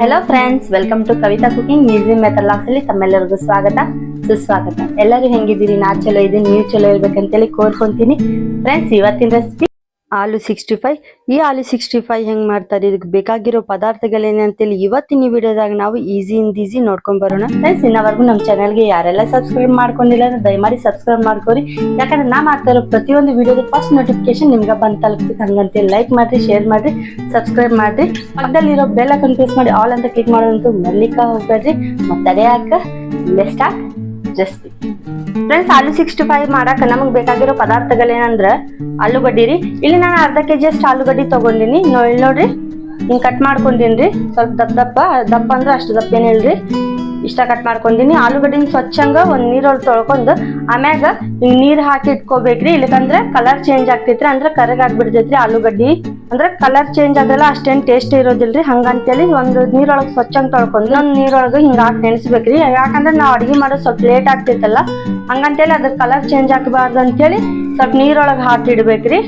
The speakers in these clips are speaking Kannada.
Hello friends welcome to Kavita cooking easy method ಅಲ್ಲಿ ತಮ್ಮೆಲ್ಲರಿಗೂ ಸ್ವಾಗತ, ಸುಸ್ವಾಗತ. ಎಲ್ಲರೂ ಹೆಂಗಿದ್ದೀರಿ? ನಾ ಚಲೋ ಇದ್ದೀನಿ, ನೀವು ಚಲೋ ಇರ್ಬೇಕಂತೇಳಿ ಕೋರ್ಕೊಂತೀನಿ ಫ್ರೆಂಡ್ಸ್ ಇವತ್ತಿನ ರೆಸಿಪಿ ಆಲೂ ಸಿಕ್ಸ್ಟಿ ಫೈವ್ ಈ ಆಲೂ ಸಿಕ್ಸ್ಟಿ ಫೈವ್ ಹೆಂಗ್ ಮಾಡ್ತಾರೆ? ಇದಕ್ಕೆ ಬೇಕಾಗಿರೋ ಪದಾರ್ಥಗಳೇನು ಅಂತೇಳಿ ಇವತ್ತಿನ ವಿಡಿಯೋದಾಗ ನಾವು ಈಸಿ ಇಂದ ಈಸಿ ನೋಡ್ಕೊಂಡ್ ಬರೋಣ. ಫ್ರೆಂಡ್ಸ್ ಇನ್ನವರೆಗೂ ನಮ್ಮ ಚಾನಲ್ಗೆ ಯಾರೆಲ್ಲ ಸಬ್ಸ್ಕ್ರೈಬ್ ಮಾಡ್ಕೊಂಡಿಲ್ಲ ಅಂದ್ರೆ ದಯಮಾಡಿ ಸಬ್ಸ್ಕ್ರೈಬ್ ಮಾಡ್ಕೊರಿ. ಯಾಕಂದ್ರೆ ನಾ ಮಾಡ್ತಾ ಇರೋ ಪ್ರತಿಯೊಂದು ವಿಡಿಯೋದ ಫಸ್ಟ್ ನೋಟಿಫಿಕೇಶನ್ ನಿಮ್ಗೆ ಬಂದು ತಲುಪ್ತಿ ಹಂಗಂತೇಳಿ ಲೈಕ್ ಮಾಡಿರಿ ಶೇರ್ ಮಾಡಿರಿ ಸಬ್ಸ್ಕ್ರೈಬ್ ಮಾಡಿರಿ. ಪಕ್ಕದಲ್ಲಿರೋ ಬೆಲ್ ಅಕೌಂಟ್ ಪ್ರೆಸ್ ಮಾಡಿ ಆಲ್ ಅಂತ ಕ್ಲಿಕ್ ಮಾಡೋದಂತೂ ಮಲ್ಲಿಕಾ ಹೋಗ್ಬೇಡ್ರಿ. ಮತ್ತೆ best start recipe friends aloo sixty five ಮಾಡಕ್ಕೆ ನಮಗೆ ಬೇಕಾಗಿರೋ ಪದಾರ್ಥಗಳೇನಂದ್ರ ಆಲೂಗಡ್ಡಿ ರೀ ಇಲ್ಲಿ ನಾನು ಅರ್ಧ ಕೆ ಜಿ ಅಷ್ಟು ಆಲೂಗಡ್ಡಿ ತೊಗೊಂಡಿನಿ. ನೋಡಿ ನೋಡ್ರಿ, ಹಿಂಗೆ ಕಟ್ ಮಾಡ್ಕೊಂಡಿನಿ ಸ್ವಲ್ಪ ದಪ್ಪ ದಪ್ಪ ದಪ್ಪ ಅಂದ್ರೆ ಅಷ್ಟು ದಪ್ಪ ಏನಿಲ್ರಿ ಇಷ್ಟ ಕಟ್ ಮಾಡ್ಕೊಂಡಿನಿ. ಆಲೂಗಡ್ಡಿನ ಸ್ವಚ್ಛಂಗ ಒಂದು ನೀರೊಳಗೆ ತೊಳ್ಕೊಂಡು ಆಮ್ಯಾಗ ಹಿಂಗೆ ನೀರು ಹಾಕಿ ಇಟ್ಕೋಬೇಕ್ರಿ. ಇಲ್ಲಕಂದ್ರೆ ಕಲರ್ ಚೇಂಜ್ ಆಗ್ತೈತ್ರಿ. ಅಂದ್ರೆ ಕರಗಾಗ್ಬಿಡ್ತೈತ್ರಿ ಆಲೂಗಡ್ಡಿ. ಅಂದ್ರೆ ಕಲರ್ ಚೇಂಜ್ ಆಗಲ್ಲ ಅಷ್ಟೇನ್ ಟೇಸ್ಟ್ ಇರೋದಿಲ್ರಿ. ಹಂಗಂತೇಳಿ ಒಂದು ನೀರೊಳಗೆ ಸ್ವಚ್ಛಂಗ್ ತೊಳ್ಕೊಂಡು ಒಂದು ನೀರೊಳಗೆ ಹಿಂಗ ಹಾಕಿ ನೆನೆಸ್ಬೇಕ್ರಿ. ಯಾಕಂದ್ರೆ ನಾವು ಅಡಿಗೆ ಮಾಡೋದು ಸ್ವಲ್ಪ ಲೇಟ್ ಆಗ್ತೈತಲ್ಲ. ಹಂಗಂತೇಳಿ ಅದ್ರ ಕಲರ್ ಚೇಂಜ್ ಆಗಬಾರ್ದು ಅಂತೇಳಿ ಸ್ವಲ್ಪ ನೀರೊಳಗೆ ಹಾಕಿ ಇಡ್ಬೇಕ್ರಿ.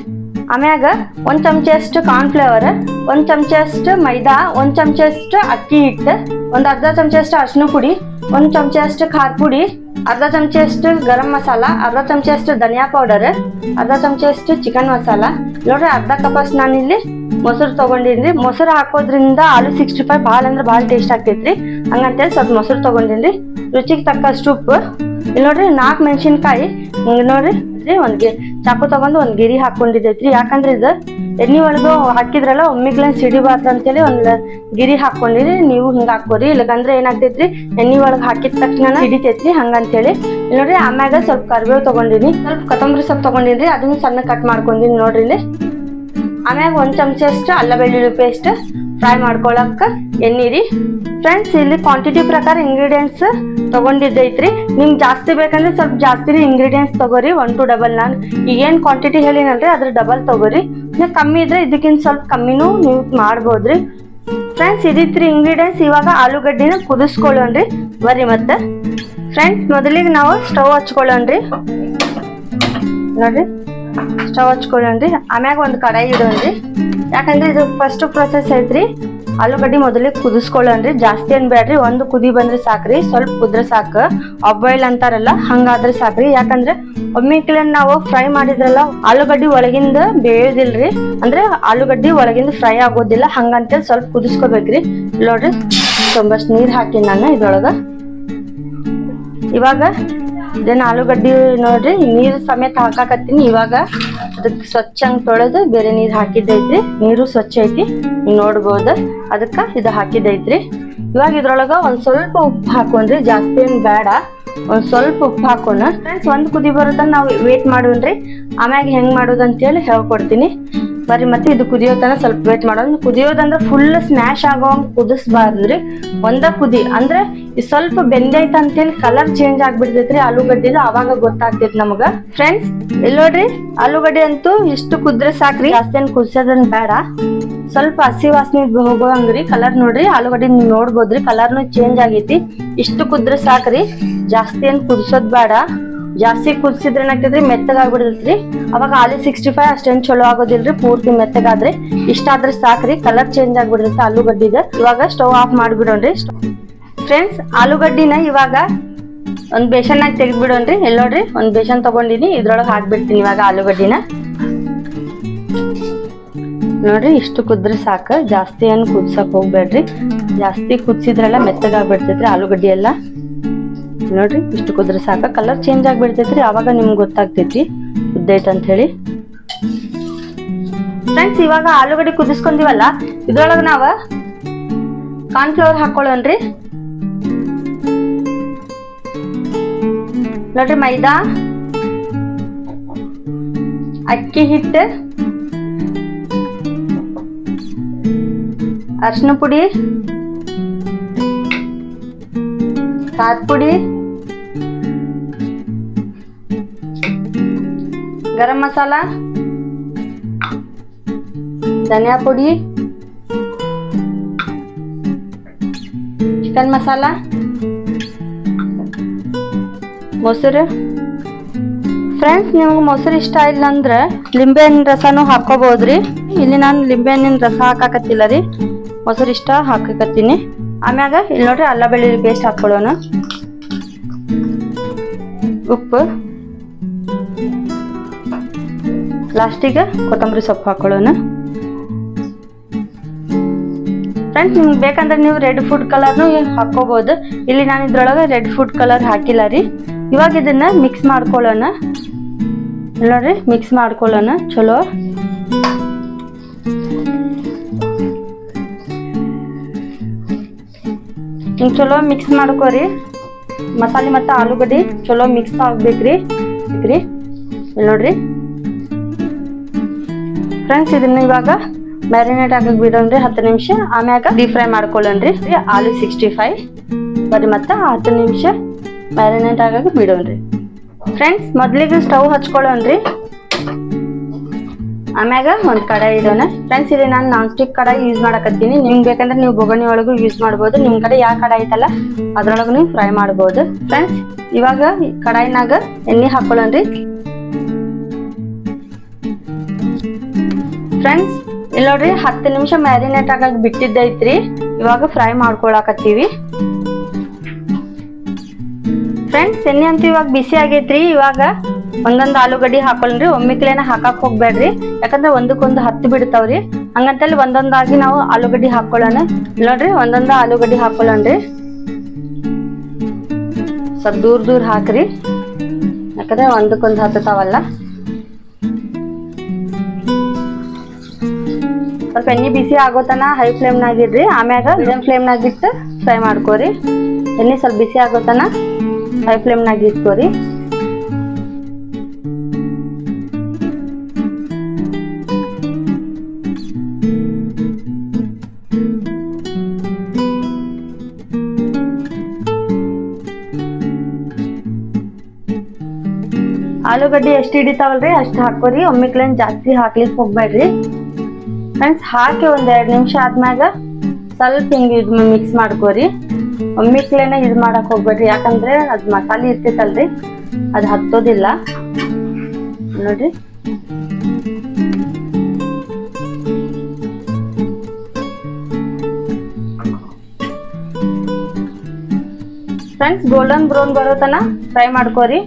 ಆಮ್ಯಾಗ ಒಂದ್ ಕಾರ್ನ್ ಕಾರ್ನ್ಫ್ಲೇವರ್ ಒಂದ್ ಚಮಚಷ್ಟು ಮೈದಾ, ಒಂದ್ ಚಮಚಷ್ಟು ಅಕ್ಕಿ ಹಿಟ್ಟು ಒಂದ್ ಅರ್ಧ ಚಮಚಷ್ಟು ಅರ್ಶಿನ ಪುಡಿ, ಒಂದು ಚಮಚಷ್ಟು ಖಾರ ಪುಡಿ, ಅರ್ಧ ಚಮಚಷ್ಟು ಗರಂ ಮಸಾಲ, ಅರ್ಧ ಚಮಚಷ್ಟು ಧನಿಯಾ ಪೌಡರ್ ಅರ್ಧ ಚಮಚಷ್ಟು ಚಿಕನ್ ಮಸಾಲ. ನೋಡ್ರಿ, ಅರ್ಧ ಕಪಸ್ ನಾನಿಲ್ಲಿ ಮೊಸರು ತಗೊಂಡಿನ್ರಿ ಮೊಸರು ಹಾಕೋದ್ರಿಂದ ಆಲೂ ಸಿಕ್ಸ್ಟಿ ಫೈವ್ ಭಾಳ ಅಂದ್ರೆ ಭಾಳ ಟೇಸ್ಟ್ ಆಗ್ತೈತ್ರಿ. ಹಂಗಂತೇಳಿ ಸ್ವಲ್ಪ ಮೊಸರು ತಗೊಂಡಿನ್ರಿ ರುಚಿಗೆ ತಕ್ಕಷ್ಟು ಉಪ್ಪು. ಇಲ್ಲಿ ನೋಡ್ರಿ, ನಾಲ್ಕು ಮೆಣಸಿನ್ಕಾಯಿ. ನೋಡ್ರಿ. ರೀ ಒಂದ್ ಚಾಕು ತಗೊಂಡು ಒಂದ್ ಗಿರಿ ಹಾಕೊಂಡಿದ್ದೈತ್ರಿ ಯಾಕಂದ್ರೆ ಇದು ಎಣ್ಣಿ ಒಳಗೂ ಹಾಕಿದ್ರಲ್ಲ ಒಮ್ಮಿಗ್ಲನ್ ಸಿಡಿಬಾರ್ದು ಅಂತೇಳಿ ಒಂದ್ ಗಿರಿ ಹಾಕೊಂಡಿರಿ. ನೀವು ಹಿಂಗ ಹಾಕೋರಿ. ಇಲ್ಲಕಂದ್ರೆ ಏನಾಗ್ತೈತ್ರಿ, ಎಣ್ಣಿ ಒಳಗ್ ಹಾಕಿದ ತಕ್ಷಣ ಹಿಡಿತೈತ್ರಿ ಹಂಗಂತೇಳಿ. ನೋಡ್ರಿ ಆಮ್ಯಾಗ ಸ್ವಲ್ಪ ಕರಿಬೇವು ತಗೊಂಡಿನಿ. ಸ್ವಲ್ಪ ಕೊತ್ತಂಬರಿ ಸೊಪ್ಪು ತಗೊಂಡಿನ್ರಿ. ಅದನ್ನ ಸಣ್ಣ ಕಟ್ ಮಾಡ್ಕೊಂಡಿನಿ ನೋಡ್ರಿ ಇಲ್ಲಿ. ಆಮ್ಯಾಗ ಒಂದ್ ಚಮಚಷ್ಟು ಅಲ್ಲ ಬೆಳ್ಳುಳ್ಳಿ ಪೇಸ್ಟ್ ಫ್ರೈ ಮಾಡ್ಕೊಳಕ್ಕೆ ಎಣ್ಣೀರಿ. ಫ್ರೆಂಡ್ಸ್ ಇಲ್ಲಿ ಕ್ವಾಂಟಿಟಿ ಪ್ರಕಾರ ಇಂಗ್ರೀಡಿಯೆಂಟ್ಸ್ ತೊಗೊಂಡಿದ್ದೈತ್ರಿ. ನಿಮ್ಗೆ ಜಾಸ್ತಿ ಬೇಕಂದ್ರೆ ಸ್ವಲ್ಪ ಜಾಸ್ತಿನೇ ಇಂಗ್ರೀಡಿಯೆಂಟ್ಸ್ ತಗೋರಿ ಒನ್ ಟು ಡಬಲ್ ನಾನು ಈಗೇನು ಕ್ವಾಂಟಿಟಿ ಹೇಳಿನಲ್ರಿ, ಅದ್ರ ಡಬಲ್ ತಗೋರಿ. ನೀವು ಕಮ್ಮಿ ಇದ್ರೆ ಇದಕ್ಕಿಂತ ಸ್ವಲ್ಪ ಕಮ್ಮಿನೂ ನೀವು ಮಾಡ್ಬೋದ್ರಿ. ಫ್ರೆಂಡ್ಸ್ ಇದಿತ್ರಿ ಇಂಗ್ರೀಡಿಯೆಂಟ್ಸ್ ಇವಾಗ ಆಲೂಗಡ್ಡಿನ ಕುದಿಸ್ಕೊಳ್ಳೋಣ್ರಿ. ಬರ್ರಿ ಮತ್ತೆ. ಫ್ರೆಂಡ್ಸ್ ಮೊದಲಿಗೆ ನಾವು ಸ್ಟವ್ ಹಚ್ಕೊಳ್ಳೋಣ್ರಿ. ನೋಡ್ರಿ. ಸ್ಟವ್ ಹಚ್ಕೊಳ್ಳೋಣ್ರಿ. ಆಮ್ಯಾಗ ಒಂದು ಕಡಾಯಿ ಇಡೋಣ್ರಿ. ಯಾಕಂದ್ರೆ ಇದು ಫಸ್ಟ್ ಪ್ರೊಸೆಸ್ ಐತ್ರಿ. ಆಲೂಗಡ್ಡಿ ಮೊದಲಿಗೆ ಕುದಿಸ್ಕೊಳ್ಳೋಣ್ರಿ. ಜಾಸ್ತಿ ಏನ್ ಬೇಡ್ರಿ, ಒಂದು ಕುದಿ ಬಂದ್ರೆ ಸಾಕ್ರಿ, ಸ್ವಲ್ಪ ಕುದ್ರೆ ಸಾಕು. ಬಾಯ್ಲ್ ಅಂತಾರಲ್ಲ, ಹಂಗಾದ್ರೆ ಸಾಕ್ರಿ. ಯಾಕಂದ್ರೆ ಒಮ್ಮಿಕ್ಲೆ ನಾವು ಫ್ರೈ ಮಾಡಿದ್ರಲ್ಲ, ಆಲೂಗಡ್ಡಿ ಒಳಗಿಂದ ಬೇಯೋದಿಲ್ರಿ. ಅಂದ್ರೆ ಆಲೂಗಡ್ಡಿ ಒಳಗಿಂದ ಫ್ರೈ ಆಗೋದಿಲ್ಲ, ಹಂಗಂತೇಳಿ ಸ್ವಲ್ಪ ಕುದಿಸ್ಕೋಬೇಕ್ರಿ. ನೋಡ್ರಿ, ತುಂಬಷ್ಟು ನೀರ್ ಹಾಕಿ ನಾನು ಇದ್ರೊಳಗ. ಇವಾಗ ಇದನ್ನ ಆಲೂಗಡ್ಡಿ ನೋಡ್ರಿ, ನೀರು ಸಮೇತ ಹಾಕಾಕತ್ತೀನಿ ಇವಾಗ. ಅದಕ್ಕೆ ಸ್ವಚ್ಛಂಗ್ ತೊಳೆದು ಬೇರೆ ನೀರು ಹಾಕಿದ್ದೈತ್ರಿ. ನೀರು ಸ್ವಚ್ಛ ಐತಿ ನೋಡ್ಬೋದು. ಅದಕ್ಕೆ ಇದು ಹಾಕಿದ್ದೈತ್ರಿ. ಇವಾಗ ಇದ್ರೊಳಗೆ ಒಂದು ಸ್ವಲ್ಪ ಉಪ್ಪು ಹಾಕೊಂಡ್ರಿ, ಜಾಸ್ತಿ ಏನು ಬೇಡ ಒಂದು ಸ್ವಲ್ಪ ಉಪ್ಪು ಹಾಕೋಣ. ಫ್ರೆಂಡ್ಸ್ ಒಂದ್ ಕುದಿ ಬರೋದನ್ನ ನಾವು ವೇಟ್ ಮಾಡೋಣ್ರಿ ಆಮ್ಯಾಗ ಹೆಂಗ್ ಮಾಡೋದು ಅಂತೇಳಿ ಹೇಳ್ಕೊಡ್ತೀನಿ. ಬರ್ರಿ, ಮತ್ತೆ ಇದು ಕುದಿಯೋ ತನ ಸ್ವಲ್ಪ ವೇಟ್ ಮಾಡೋದು ಕುದಿಯೋದಂದ್ರೆ ಫುಲ್ ಸ್ಮ್ಯಾಶ್ ಆಗೋ ಕುದಿಸ್ಬಾರ್ದ್ರಿ. ಒಂದ ಕುದಿ, ಅಂದ್ರೆ ಸ್ವಲ್ಪ ಬೆಂದೈತ ಅಂತೇಳಿ ಕಲರ್ ಚೇಂಜ್ ಆಗ್ಬಿಡ್ತೈತ್ರಿ ಆಲೂಗಡ್ಡಿದು ಅವಾಗ ಗೊತ್ತಾಗ್ತೈತಿ ನಮಗ. ಫ್ರೆಂಡ್ಸ್ ಇಲ್ಲಿ ನೋಡ್ರಿ, ಆಲೂಗಡ್ಡೆ ಅಂತೂ ಇಷ್ಟು ಕುದ್ರೆ ಸಾಕ್ರಿ, ಜಾಸ್ತಿ ಕುದಿಸೋದನ್ ಬೇಡ. ಸ್ವಲ್ಪ ಹಸಿ ವಾಸನೆ ಹೋಗೋ ಹಂಗ್ರಿ ಕಲರ್ ನೋಡ್ರಿ, ಆಲೂಗಡ್ಡೆ ನೋಡ್ಬೋದ್ರಿ ಕಲರ್ನು ಚೇಂಜ್ ಆಗೈತಿ. ಇಷ್ಟು ಕುದ್ರೆ ಸಾಕ್ರಿ, ಜಾಸ್ತಿ ಏನ್ ಕುದಿಸೋದ್ ಬೇಡ. ಜಾಸ್ತಿ ಕುದಿಸಿದ್ರೆ ಏನಾಗ್ತದ್ರಿ ಮೆತ್ತಗಾಗ್ಬಿಡ್ತೈತ್ರಿ ಅವಾಗ ಆಲಿ ಸಿಕ್ಸ್ಟಿ ಫೈವ್ ಅಷ್ಟೇನು ಚಲೋ ಆಗೋದಿಲ್ರಿ, ಪೂರ್ತಿ ಮೆತ್ತಗಾದ್ರೆ. ಇಷ್ಟಾದ್ರೆ ಸಾಕ್ರಿ ಕಲರ್ ಚೇಂಜ್ ಆಗ್ಬಿಡುತ್ತೆ ಆಲೂಗಡ್ಡಿಗೆ. ಇವಾಗ ಸ್ಟವ್ ಆಫ್ ಮಾಡಿಬಿಡೋಣ್ರಿ. ಫ್ರೆಂಡ್ಸ್ ಆಲೂಗಡ್ಡಿನ ಇವಾಗ ಒಂದು ಬೇಸನ್ನಾಗ ತೆಗೆದ್ಬಿಡೋಣ್ರಿ. ಎಲ್ಲಿ ನೋಡ್ರಿ, ಒಂದು ಬೇಸನ್ ತಗೊಂಡಿನಿ, ಇದ್ರೊಳಗೆ ಹಾಕ್ಬಿಡ್ತೀನಿ ಇವಾಗ ಆಲೂಗಡ್ಡಿನ. ನೋಡ್ರಿ, ಇಷ್ಟು ಕುದ್ರೆ ಸಾಕು. ಜಾಸ್ತಿ ಏನು ಕುದ್ಸಕ್ ಹೋಗ್ಬೇಡ್ರಿ. ಜಾಸ್ತಿ ಕುದಿಸಿದ್ರೆಲ್ಲ ಮೆತ್ತಗಾಗ್ಬಿಡ್ತೈತ್ರಿ ಆಲೂಗಡ್ಡಿ ಎಲ್ಲ. ನೋಡ್ರಿ. ಇಷ್ಟು ಕುದ್ರೆ ಸಾಕ. ಕಲರ್ ಚೇಂಜ್ ಆಗ್ಬಿಡ್ತೈತ್ರಿ. ಅವಾಗ ನಿಮ್ಗೆ ಗೊತ್ತಾಗ್ತೈತಿ. ಉದ್ದೈತ ಅಂತ ಹೇಳಿ. ಫ್ರೆಂಡ್ಸ್ ಇವಾಗ ಆಲೂಗಡ್ಡೆ ಕುದಿಸ್ಕೊಂಡಿವಲ್ಲ, ಇದ್ರೊಳಗ ನಾವ ಕಾರ್ನ್ಫ್ಲವರ್ ಹಾಕೊಳ್ಳೋಣ್ರಿ. ನೋಡ್ರಿ, ಮೈದಾ, ಅಕ್ಕಿ ಹಿಟ್ಟು ಅರ್ಶಿನ ಪುಡಿ ಖಾರ ಪುಡಿ. ಗರಂ ಮಸಾಲ, ಧನಿಯಾ ಪುಡಿ, ಚಿಕನ್ ಮಸಾಲ, ಮೊಸರು. ಫ್ರೆಂಡ್ಸ್ ನಿಮ್ಗೆ ಮೊಸರು ಇಷ್ಟ ಇಲ್ಲ ಅಂದ್ರೆ ಲಿಂಬೆ ಹಣ್ಣಿನ ರಸನೂ ಹಾಕೋಬಹುದ್ರಿ ಇಲ್ಲಿ ನಾನು ಲಿಂಬೆ ಹಣ್ಣಿನ ರಸ ಹಾಕಾಕತ್ತಿಲ್ಲ ರೀ. ಮೊಸರು ಇಷ್ಟ ಹಾಕಕತ್ತೀನಿ. ಆಮ್ಯಾಗ ಇಲ್ಲಿ ನೋಡ್ರಿ ಅಲ್ಲ ಬೆಳ್ಳುಳ್ಳಿ ಪೇಸ್ಟ್ ಹಾಕೊಳ್ಳೋಣ ಉಪ್ಪು. ಲಾಸ್ಟಿಗೆ ಕೊತ್ತಂಬರಿ ಸೊಪ್ಪು ಹಾಕೊಳ್ಳೋಣ. ಫ್ರೆಂಡ್ಸ್ ನಿಮ್ಗೆ ಬೇಕಂದ್ರೆ ನೀವು ರೆಡ್ ಫುಡ್ ಕಲರ್ನು ಹಾಕೋಬಹುದು ಇಲ್ಲಿ ನಾನು ಇದ್ರೊಳಗೆ ರೆಡ್ ಫುಡ್ ಕಲರ್ ಹಾಕಿಲ್ಲ ರೀ. ಇವಾಗ ಇದನ್ನ ಮಿಕ್ಸ್ ಮಾಡ್ಕೊಳ್ಳೋಣ. ನೋಡ್ರಿ ಮಿಕ್ಸ್ ಮಾಡ್ಕೊಳ್ಳೋಣ. ಚಲೋ. ಹಿಂಗೆ ಚಲೋ ಮಿಕ್ಸ್ ಮಾಡ್ಕೋರಿ. ಮಸಾಲೆ ಮತ್ತು ಆಲೂಗಡ್ಡೆ ಚಲೋ ಮಿಕ್ಸ್ ಆಗ್ಬೇಕ್ರಿ. ರೀ ನೋಡ್ರಿ. ಫ್ರೆಂಡ್ಸ್ ಇದನ್ನ ಇವಾಗ ಮ್ಯಾರಿನೇಟ್ ಆಗಕ್ಕೆ ಬಿಡೋಣ್ರಿ, ಹತ್ತು ನಿಮಿಷ. ಆಮ್ಯಾಗ ಡೀಪ್ ಫ್ರೈ ಮಾಡ್ಕೊಳ್ಳೋಣ್ರಿ. ಆಲೂ ಸಿಕ್ಸ್ಟಿ ಫೈವ್ ಬರೀ ಮತ್ತೆ ಹತ್ತು ನಿಮಿಷ ಮ್ಯಾರಿನೇಟ್ ಆಗಕ್ಕೆ ಬಿಡೋಣ್ರಿ. ಫ್ರೆಂಡ್ಸ್ ಮೊದಲಿಗೆ ಸ್ಟವ್ ಹಚ್ಕೊಳ್ಳೋಣ್ರಿ. ಆಮ್ಯಾಗ ಒಂದು ಕಡಾಯಿ ಇಡೋಣ. ಫ್ರೆಂಡ್ಸ್ ಇಲ್ಲಿ ನಾನು ನಾನ್ ಸ್ಟಿಕ್ ಕಡಾಯಿ ಯೂಸ್ ಮಾಡಕತ್ತೀನಿ. ನಿಮ್ಗೆ ಬೇಕಂದ್ರೆ ನೀವು ಬೊಗಣಿ ಒಳಗೂ ಯೂಸ್ ಮಾಡ್ಬೋದು. ನಿಮ್ಮ ಕಡೆ ಯಾವ ಕಡಾಯಿ ಐತಲ್ಲ, ಅದ್ರೊಳಗೂ ನೀವು ಫ್ರೈ ಮಾಡ್ಬೋದು. ಫ್ರೆಂಡ್ಸ್ ಇವಾಗ ಕಡಾಯಿನಾಗ ಎಣ್ಣೆ ಹಾಕೊಳ್ಳೋಣ್ರಿ. ಫ್ರೆಂಡ್ಸ್ ಇಲ್ಲಿ ನೋಡ್ರಿ ಹತ್ತು ನಿಮಿಷ ಮ್ಯಾರಿನೇಟ್ ಆಗಾಗ ಬಿಟ್ಟಿದ್ದೈತ್ರಿ. ಇವಾಗ ಫ್ರೈ ಮಾಡ್ಕೊಳಕತ್ತೀವಿ. ಫ್ರೆಂಡ್ಸ್ ಎಣ್ಣೆ ಅಂತೂ ಇವಾಗ ಬಿಸಿ ಆಗೈತ್ರಿ. ಇವಾಗ ಒಂದೊಂದು ಆಲೂಗಡ್ಡಿ ಹಾಕೊಳ್ರಿ. ಒಮ್ಮಿಕ್ಲೇನ ಹಾಕಕ್ ಹೋಗ್ಬೇಡ್ರಿ. ಯಾಕಂದ್ರೆ ಒಂದಕ್ಕೊಂದು ಹತ್ತು ಬಿಡ್ತಾವ್ರಿ. ಹಂಗಂತಲ್ಲಿ ಒಂದೊಂದಾಗಿ ನಾವು ಆಲೂಗಡ್ಡಿ ಹಾಕೊಳ್ಳೋಣ. ನೋಡ್ರಿ, ಒಂದೊಂದು ಆಲೂಗಡ್ಡಿ ಹಾಕೊಳ್ಳೋಣ್ರಿ. ಸ್ವಲ್ಪ ದೂರ ದೂರ ಹಾಕ್ರಿ. ಯಾಕಂದ್ರೆ ಒಂದಕ್ಕೊಂದು ಹತ್ತತಾವಲ್ಲ ಸ್ವಲ್ಪ ಎಣ್ಣೆ ಬಿಸಿ ಆಗೋತನ ಹೈ ಫ್ಲೇಮ್ನಾಗ ಇಡ್ರಿ ಆಮ್ಯಾಗ ಫ್ಲೇಮ್ನಾಗ ಇಟ್ಟು ಫ್ರೈ ಮಾಡ್ಕೋರಿ. ಎಣ್ಣೆ ಸ್ವಲ್ಪ ಬಿಸಿ ಆಗೋತನ ಹೈ ಫ್ಲೇಮ್ನಾಗ ಇಟ್ಕೋರಿ ಆಲೂಗಡ್ಡೆ ಎಷ್ಟು ಹಿಡಿತಾವಲ್ರಿ ಅಷ್ಟು ಹಾಕೋರಿ ಒಮ್ಮಿಕ್ಲೇನ್ ಜಾಸ್ತಿ ಹಾಕ್ಲಿಕ್ಕೆ ಹೋಗ್ಬೇಡ್ರಿ. ಫ್ರೆಂಡ್ಸ್ ಹಾಕಿ ಒಂದೆರಡು ನಿಮಿಷ ಆದ್ಮ್ಯಾಗ ಸ್ವಲ್ಪ ಹಿಂಗೆ ಇದು ಮಿಕ್ಸ್ ಮಾಡ್ಕೋರಿ. ಒಮ್ಮಿಕ್ಲೇನೆ ಇದು ಮಾಡಕ್ಕೆ ಹೋಗ್ಬೇಡ್ರಿ. ಯಾಕಂದ್ರೆ ಅದು ಮಸಾಲೆ ಇರ್ತೈತಲ್ರಿ ಅದು ಹತ್ತೋದಿಲ್ಲ. ನೋಡ್ರಿ. ಫ್ರೆಂಡ್ಸ್ ಗೋಲ್ಡನ್ ಬ್ರೌನ್ ಬರೋ ತನ ಫ್ರೈ ಮಾಡ್ಕೋರಿ.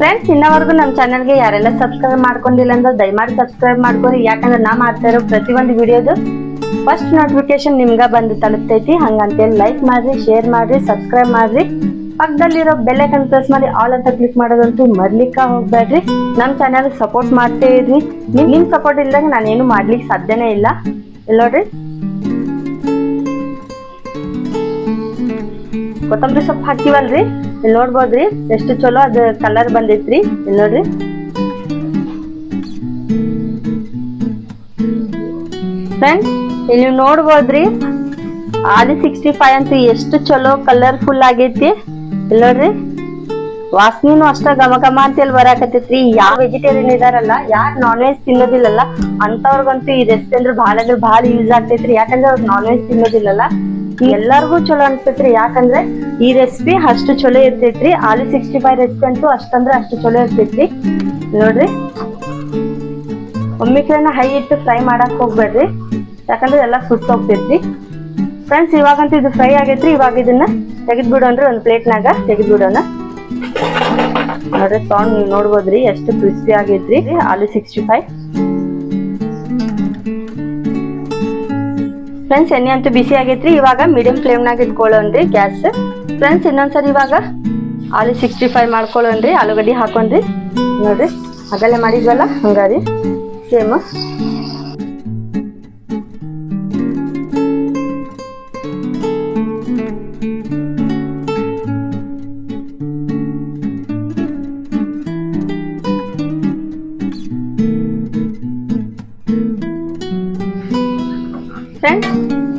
ಫ್ರೆಂಡ್ಸ್ ಇನ್ನವರೆಗೂ ನಮ್ಮ ಚಾನಲ್ಗೆ ಯಾರೆಲ್ಲ ಸಬ್ಸ್ಕ್ರೈಬ್ ಮಾಡ್ಕೊಂಡಿಲ್ಲ ಅಂದ್ರೆ ದಯಮಾಡಿ ಸಬ್ಸ್ಕ್ರೈಬ್ ಮಾಡ್ಕೊರಿ. ಯಾಕಂದ್ರೆ ನಾ ಮಾಡ್ತಾ ಇರೋ ಪ್ರತಿಯೊಂದು ವಿಡಿಯೋದು ಫಸ್ಟ್ ನೋಟಿಫಿಕೇಶನ್ ನಿಮ್ಗೆ ಬಂದು ತಲುಪ್ತೈತಿ. ಹಂಗಂತೇಳಿ ಲೈಕ್ ಮಾಡ್ರಿ ಶೇರ್ ಮಾಡ್ರಿ ಸಬ್ಸ್ಕ್ರೈಬ್ ಮಾಡ್ರಿ. ಪಕ್ಕದಲ್ಲಿರೋ ಬೆಲ್ ಐಕನ್ ಪ್ರೆಸ್ ಮಾಡಿ ಆಲ್ ಅಂತ ಕ್ಲಿಕ್ ಮಾಡೋದಂತೂ ಮರ್ಲಿಕ್ಕ ಹೋಗ್ಬೇಡ್ರಿ. ನಮ್ಮ ಚಾನಲ್ ಸಪೋರ್ಟ್ ಮಾಡ್ತೇ ಇದ್ರಿ ನಿಮ್ ನಿಮ್ ಸಪೋರ್ಟ್ ಇಲ್ದಾಗ ನಾನೇನು ಮಾಡ್ಲಿಕ್ಕೆ ಸಾಧ್ಯನೇ ಇಲ್ಲ. ಇಲ್ಲ ನೋಡ್ರಿ. ಕೊತ್ತಂಬರಿ ಸೊಪ್ಪು ಹಾಕಿವಲ್ರಿ. ಇಲ್ಲಿ ನೋಡ್ಬೋದ್ರಿ? ಎಷ್ಟು ಚಲೋ ಅದ ಕಲರ್ ಬಂದೈತ್ರಿ. ಇಲ್ಲಿ ನೋಡ್ರಿ. ಫ್ರೆಂಡ್ಸ್ ಇಲ್ಲಿ ನೀವು ನೋಡ್ಬೋದ್ರಿ. ಆಲಿ ಸಿಕ್ಸ್ಟಿ ಫೈವ್ ಅಂತ ಎಷ್ಟು ಚಲೋ ಕಲರ್ಫುಲ್ ಆಗೈತಿ. ಇಲ್ಲಿ ನೋಡ್ರಿ. ವಾಸನಿನೂ ಅಷ್ಟ ಘಮ ಘಮ ಅಂತೇಳಿ ಬರಾಕತ್ತೈತ್ರಿ. ಯಾವ ವೆಜಿಟೇರಿಯನ್ ಇದಾರಲ್ಲ, ಯಾರು ನಾನ್ ವೆಜ್ ತಿನ್ನೋದಿಲ್ಲಲ್ಲ ಅಂತವ್ರಿಗಂತೂ ಈ ರೆಸಿಪಿ ಅಂದ್ರೆ ಭಾಳ ಅಂದ್ರೆ ಭಾಳ ಯೂಸ್ ಆಗ್ತೈತ್ರಿ. ಯಾಕಂದ್ರೆ ಅವ್ರು ನಾನ್ ವೆಜ್ ತಿನ್ನೋದಿಲ್ಲಲ್ಲ. ಎಲ್ಲಾರ್ಗೂ ಚಲೋ ಅನ್ಸ್ತೈತ್ರಿ ಯಾಕಂದ್ರೆ ಈ ರೆಸಿಪಿ ಅಷ್ಟು ಚಲೋ ಇರ್ತೈತ್ರಿ. ಆಲೂ ಸಿಕ್ಸ್ಟಿ ಫೈವ್ ರೆಸಿಪಿ ಅಂತೂ ಅಷ್ಟಂದ್ರೆ ಅಷ್ಟು ಚಲೋ ಇರ್ತೈತ್ರಿ. ನೋಡ್ರಿ. ಒಮ್ಮಿಕ್ಲೆನ ಹೈ ಇಟ್ಟು ಫ್ರೈ ಮಾಡಕ್ ಹೋಗ್ಬೇಡ್ರಿ. ಯಾಕಂದ್ರೆ ಎಲ್ಲ ಸುಟ್ಟ ಹೋಗ್ತೈತ್ರಿ ಫ್ರೆಂಡ್ಸ್ ಇವಾಗಂತೂ ಇದು ಫ್ರೈ ಆಗೈತ್ರಿ. ಇವಾಗ ಇದನ್ನ ತೆಗೆದ್ ಬಿಡೋಣ್ರಿ ಒಂದು ಪ್ಲೇಟ್ನಾಗ ತೆಗೆದ್ ಬಿಡೋಣ ನೋಡ್ರಿ, ಸೌಂಡ್ ನೋಡ್ಬೋದ್ರಿ. ಎಷ್ಟು ಕ್ರಿಸ್ಪಿ ಆಗೈತ್ರಿ. ಆಲೂ ಸಿಕ್ಸ್ಟಿ ಫೈವ್ ಫ್ರೆಂಡ್ಸ್ ಎಣ್ಣೆ ಅಂತೂ ಬಿಸಿ ಆಗೈತ್ರಿ. ಇವಾಗ ಮೀಡಿಯಂ ಫ್ಲೇಮ್ನಾಗ ಇಟ್ಕೊಳ್ಳೋಣ್ರಿ ಗ್ಯಾಸ್. ಫ್ರೆಂಡ್ಸ್ ಇನ್ನೊಂದ್ಸರಿ ಇವಾಗ ಆಲೂ ಸಿಕ್ಸ್ಟಿ ಫೈವ್ ಮಾಡ್ಕೊಳ್ಳೋಣ್ರಿ, ಆಲೂಗಡ್ಡೆ ಹಾಕೊಂಡ್ರಿ. ನೋಡ್ರಿ ಆಗಲೇ ಮಾಡಿದ್ವಲ್ಲ, ಹಂಗಾರಿ. ಸೇಮ್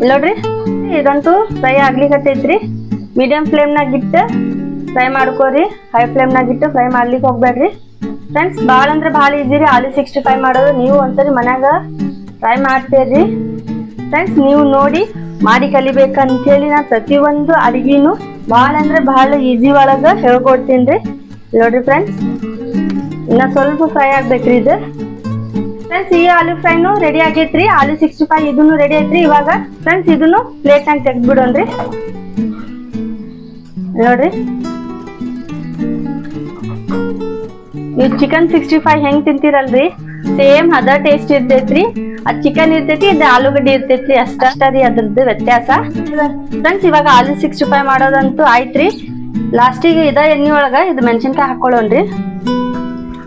ನೋಡ್ರಿ? ಇದಂತೂ ಫ್ರೈ ಆಗ್ಲಿಕತ್ತೈತ್ರಿ. ಮೀಡಿಯಂ ಫ್ಲೇಮ್ನಾಗ ಇಟ್ಟು ಫ್ರೈ ಮಾಡ್ಕೋರಿ. ಹೈ ಫ್ಲೇಮ್ನಾಗ ಇಟ್ಟು ಫ್ರೈ ಮಾಡ್ಲಿಕ್ಕೆ ಹೋಗ್ಬೇಡ್ರಿ ಫ್ರೆಂಡ್ಸ್ ಭಾಳ ಅಂದ್ರೆ ಭಾಳ ಈಸಿ ರೀ. ಆಲೂ ಸಿಕ್ಸ್ಟಿ ಫೈವ್ ಮಾಡೋದು. ನೀವು ಒಂದ್ಸರಿ ಮನ್ಯಾಗ ಟ್ರೈ ಮಾಡ್ತೀರಿ. ಫ್ರೆಂಡ್ಸ್ ನೀವು ನೋಡಿ ಮಾಡಿ ಕಲಿಬೇಕಂತೇಳಿ ನಾ ಪ್ರತಿಯೊಂದು ಅಡಿಗೆನು ಭಾಳ ಅಂದ್ರೆ ಭಾಳ ಈಸಿ ಒಳಗೆ ಹೇಳ್ಕೊಡ್ತೀನಿ ರೀ. ನೋಡ್ರಿ ಫ್ರೆಂಡ್ಸ್ ಇನ್ನ ಸ್ವಲ್ಪ ಫ್ರೈ ಆಗ್ಬೇಕ್ರಿ ಇದು. ಫ್ರೆಂಡ್ಸ್ ಈ ಆಲೂ ಫ್ರೈನು ರೆಡಿ ಆಗೈತ್ರಿ. ಆಲೂ ಸಿಕ್ಸ್ಟಿ ಫೈವ್ ಇದನ್ನು ರೆಡಿ ಐತ್ರಿ. ಇವಾಗ ಫ್ರೆಂಡ್ಸ್ ಇದನ್ನು ಪ್ಲೇಟ್ನಾಗ ತೆಗ್ದ್ಬಿಡೋಣ್ರಿ. ನೋಡ್ರಿ. ನೀವು ಚಿಕನ್ ಸಿಕ್ಸ್ಟಿ ಫೈವ್ ಹೆಂಗ್ ತಿಂತೀರಲ್ರಿ? ಸೇಮ್ ಅದ ಟೇಸ್ಟ್ ಇರ್ತೈತ್ರಿ. ಅದ್ ಚಿಕನ್ ಇರ್ತೈತಿ, ಇದು ಆಲೂಗಡ್ಡೆ ಇರ್ತೈತ್ರಿ. ಅಷ್ಟ ರೀ ಅದ್ರದ್ದು ವ್ಯತ್ಯಾಸ. ಫ್ರೆಂಡ್ಸ್ ಇವಾಗ ಆಲೂ ಸಿಕ್ಸ್ಟಿ ಫೈವ್ ಮಾಡೋದಂತೂ ಆಯ್ತ್ರಿ. ಲಾಸ್ಟಿಗೆ ಇದ ಎಣ್ಣೆ ಒಳಗ ಇದು ಮೆಣಸಿನ್ಕಾಯಿ ಹಾಕೊಳ್ಳೋಣ್ರಿ.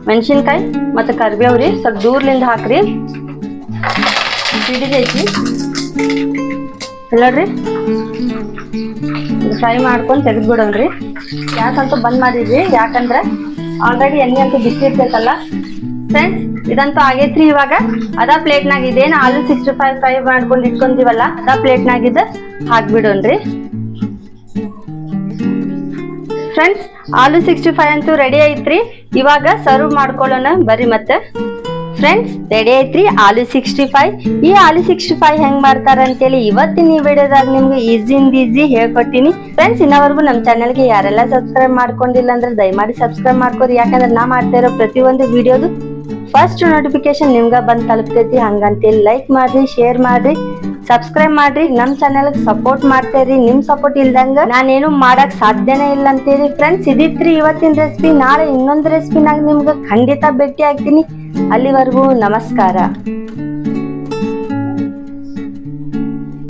ಮೆಣಸಿನ್ಕಾಯಿ ಮತ್ತು ಕರಿಬೇವ್ರಿ. ಸ್ವಲ್ಪ ದೂರ್ಲಿಂದ ಹಾಕ್ರಿ. ಹಿಡಿದೈತಿ ನೋಡ್ರಿ ಫ್ರೈ ಮಾಡ್ಕೊಂಡು ತೆಗೆದ್ಬಿಡೋಣ್ರಿ ಗ್ಯಾಸ್ ಅಂತೂ ಬಂದ್ ಮಾಡಿದ್ವಿ ಯಾಕಂದ್ರೆ ಆಲ್ರೆಡಿ ಎಣ್ಣೆ ಅಂತೂ ಬಿಸಿ ಇರ್ತೈತಲ್ಲ ಫ್ರೆಂಡ್ಸ್ ಇದಂತೂ ಆಗೈತ್ರಿ ಇವಾಗ. ಅದ ಪ್ಲೇಟ್ನಾಗ ಇದೇನು ಆಲೂ ಸಿಕ್ಸ್ಟಿ ಫೈವ್ ಫ್ರೈ ಮಾಡ್ಕೊಂಡು ಇಟ್ಕೊಂತೀವಲ್ಲ, ಅದ ಪ್ಲೇಟ್ನಾಗಿದ್ದ ಹಾಕ್ಬಿಡೋಣ್ರಿ. ಫ್ರೆಂಡ್ಸ್ ಆಲೂ ಸಿಕ್ಸ್ಟಿ ಫೈವ್ ಅಂತೂ ರೆಡಿ ಐತ್ರಿ. ಇವಾಗ ಸರ್ವ್ ಮಾಡ್ಕೊಳ್ಳೋಣ. ಬರ್ರಿ ಮತ್ತೆ. ಫ್ರೆಂಡ್ಸ್ ರೆಡಿ ಐತ್ರಿ? ಆಲೂ ಸಿಕ್ಸ್ಟಿ ಫೈವ್ ಈ ಆಲೂ ಸಿಕ್ಸ್ಟಿ ಫೈವ್ ಹೆಂಗ್ ಮಾಡ್ತಾರ ಅಂತೇಳಿ ಇವತ್ತಿನ ಈ ವಿಡಿಯೋದಾಗ ನಿಮ್ಗೆ ಇಂದ ಈಸಿ ಹೇಳ್ಕೊಡ್ತೀನಿ. ಫ್ರೆಂಡ್ಸ್ ಇನ್ನವರೆಗೂ ನಮ್ಮ ಚಾನಲ್ಗೆ ಯಾರೆಲ್ಲ ಸಬ್ಸ್ಕ್ರೈಬ್ ಮಾಡ್ಕೊಂಡಿಲ್ಲ ಅಂದ್ರೆ ದಯಮಾಡಿ ಸಬ್ಸ್ಕ್ರೈಬ್ ಮಾಡ್ಕೊರಿ. ಯಾಕಂದ್ರೆ ನಾ ಮಾಡ್ತಾ ಇರೋ ಪ್ರತಿಯೊಂದು ವಿಡಿಯೋದು ಫಸ್ಟ್ ನೋಟಿಫಿಕೇಶನ್ ನಿಮ್ಗೆ ಬಂದು ತಲುಪ್ತೈತಿ. ಹಂಗಂತೇಳಿ ಲೈಕ್ ಮಾಡ್ರಿ ಶೇರ್ ಮಾಡ್ರಿ. ಸಬ್ಸ್ಕ್ರೈಬ್ ಮಾಡ್ರಿ, ನಮ್ ಚಾನೆಲ್ ಸಪೋರ್ಟ್ ಮಾಡ್ತೇರಿ, ನಿಮ್ ಸಪೋರ್ಟ್ ಇಲ್ದಂಗ ನಾನೇನು ಮಾಡಕ್ ಸಾಧ್ಯನೇ ಇಲ್ಲ ಅಂತೇಳಿ ಫ್ರೆಂಡ್ಸ್ ಇದಿತ್ರಿ ಇವತ್ತಿನ ರೆಸಿಪಿ ನಾಳೆ ಇನ್ನೊಂದು ರೆಸಿಪಿನಾಗ ನಿಮ್ಗೆ ಖಂಡಿತ ಭೇಟಿ ಆಗ್ತೀನಿ. ಅಲ್ಲಿವರೆಗೂ ನಮಸ್ಕಾರ.